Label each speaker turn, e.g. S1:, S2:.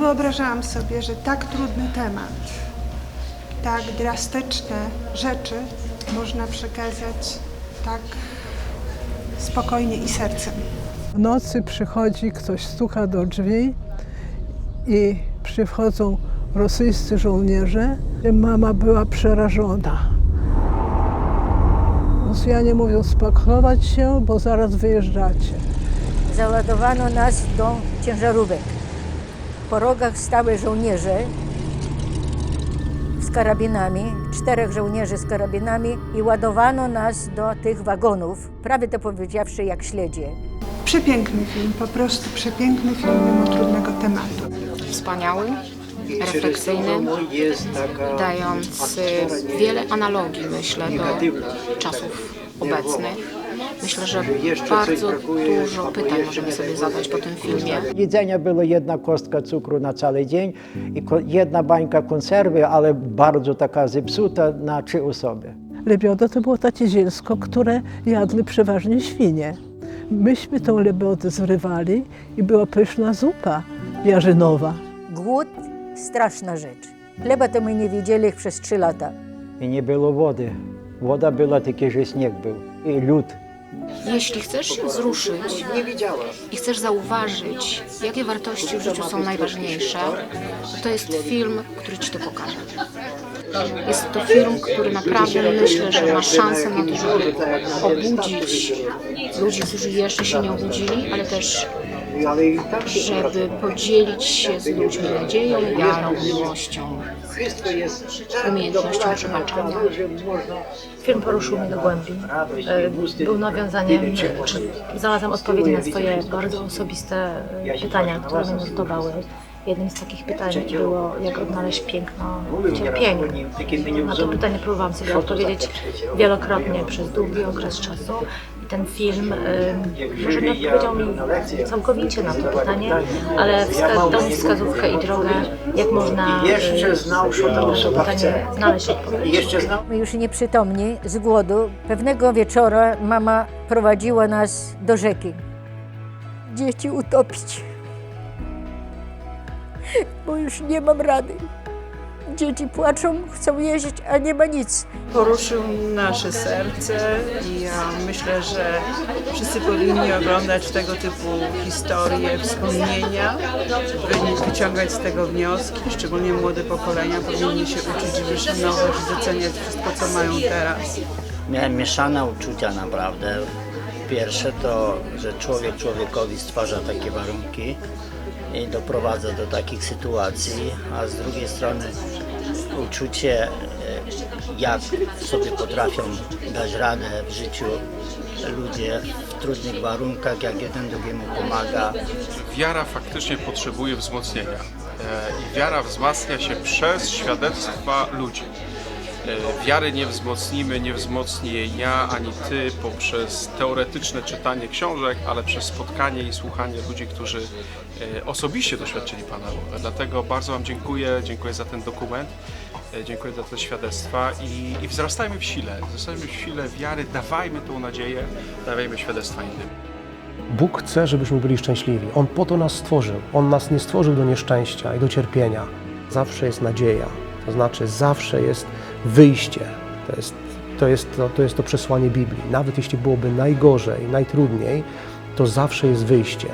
S1: Nie wyobrażałam sobie, że tak trudny temat, tak drastyczne rzeczy można przekazać tak spokojnie i sercem.
S2: W nocy przychodzi ktoś, stuka do drzwi i przychodzą rosyjscy żołnierze. Mama była przerażona. Rosjanie mówią spakować się, bo zaraz wyjeżdżacie.
S3: Załadowano nas do ciężarówek. Po rogach stały żołnierze z karabinami, czterech żołnierzy z karabinami i ładowano nas do tych wagonów, prawie to powiedziawszy jak śledzie.
S1: Przepiękny film, po prostu przepiękny film mimo trudnego tematu.
S4: wspaniały, refleksyjny, dający wiele analogii, myślę, do czasów obecnych. Myślę, że bardzo dużo pytań możemy sobie zadać po tym filmie.
S5: Jedzenia było jedna kostka cukru na cały dzień i jedna bańka konserwy, ale bardzo taka zepsuta na trzy osoby.
S2: Lebioda to było takie zielsko, które jadły przeważnie świnie. Myśmy tą lebiodę zrywali i była pyszna zupa jarzynowa.
S3: Głód straszna rzecz. Chleba to my nie widzieli przez trzy lata.
S5: I nie było wody. Woda była taka, że śnieg był i lód.
S4: Jeśli chcesz się wzruszyć i chcesz zauważyć, jakie wartości w życiu są najważniejsze, to jest film, który ci to pokaże. Jest to film, który naprawdę myślę, że ma szansę na to, żeby obudzić ludzi, którzy jeszcze się nie obudzili, ale też żeby podzielić się z ludźmi nadzieją, wiarą, miłością, umiejętnością przebaczenia.
S6: Film poruszył mnie do głębi. E, Był nawiązaniem, czy znalazłam odpowiedzi na swoje bardzo osobiste e, pytania, które mnie nurtowały. Jednym z takich pytań było, jak odnaleźć piękno w cierpieniu. Na to pytanie próbowałam sobie odpowiedzieć wielokrotnie przez długi okres czasu. Ten film może nie odpowiedział mi całkowicie na to pytanie, ale dał mi wskazówkę i drogę, jak można e, na to pytanie znaleźć odpowiedź.
S3: My już nieprzytomni z głodu. Pewnego wieczora mama prowadziła nas do rzeki. Dzieci utopić. Bo już nie mam rady. Dzieci płaczą, chcą jeść, a nie ma nic.
S7: poruszył nasze serce i ja myślę, że wszyscy powinni oglądać tego typu historie, wspomnienia, powinni wyciągać z tego wnioski, szczególnie młode pokolenia powinni się uczyć wyszanować i doceniać wszystko, co mają teraz.
S8: Miałem mieszane uczucia naprawdę. Pierwsze to, że człowiek człowiekowi stwarza takie warunki i doprowadza do takich sytuacji, a z drugiej strony uczucie, e, jak sobie potrafią dać radę w życiu ludzie w trudnych warunkach, jak jeden drugiemu pomaga.
S9: wiara faktycznie potrzebuje wzmocnienia. E, I wiara wzmacnia się przez świadectwa ludzi. E, Wiary nie wzmocnimy, nie wzmocni jej ja ani ty poprzez teoretyczne czytanie książek, ale przez spotkanie i słuchanie ludzi, którzy e, osobiście doświadczyli Pana. Dlatego bardzo Wam dziękuję, dziękuję za ten dokument, e, dziękuję za te świadectwa i, i wzrastajmy w sile, wzrastajmy w sile wiary, dawajmy tą nadzieję, dawajmy świadectwa innym.
S10: Bóg chce, żebyśmy byli szczęśliwi. On po to nas stworzył. On nas nie stworzył do nieszczęścia i do cierpienia. Zawsze jest nadzieja, to znaczy zawsze jest wyjście. To jest to, jest to, to, jest to przesłanie Biblii. Nawet jeśli byłoby najgorzej, najtrudniej, to zawsze jest wyjście.